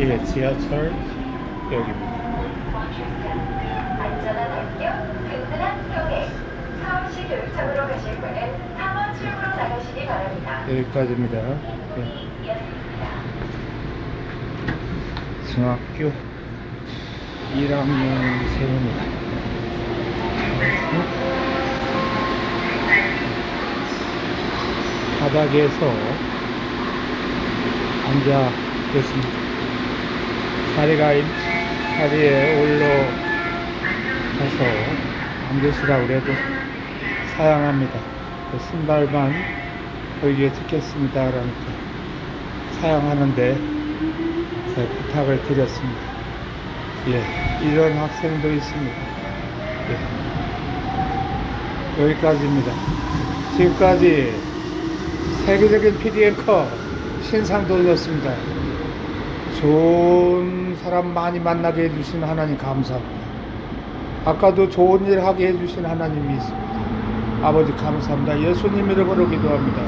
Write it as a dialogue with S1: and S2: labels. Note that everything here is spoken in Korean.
S1: 예, 지하철 여기입니다.
S2: 안전한 학교, 든든한 교회. 서울시 교육청으로 가실 분은 3번 출구로 나가시기 바랍니다.
S1: 여기까지입니다. 예. 중학교 1학년 세입니다. 바닥에서 앉아 계십니다. 자리가 있- 자리에 올라가서 앉으시라고 그래도 사양합니다. 그 신발만 여기에 찍겠습니다. 그러니까 사양하는데 제가 부탁을 드렸습니다. 예, 이런 학생도 있습니다. 예. 여기까지입니다. 지금까지 세계적인 PD 앵커 신상 돌렸습니다. 좋은 사람 많이 만나게 해주신 하나님 감사합니다. 아까도 좋은 일 하게 해주신 하나님이 있습니다. 아버지 감사합니다. 예수님 이름으로 기도합니다.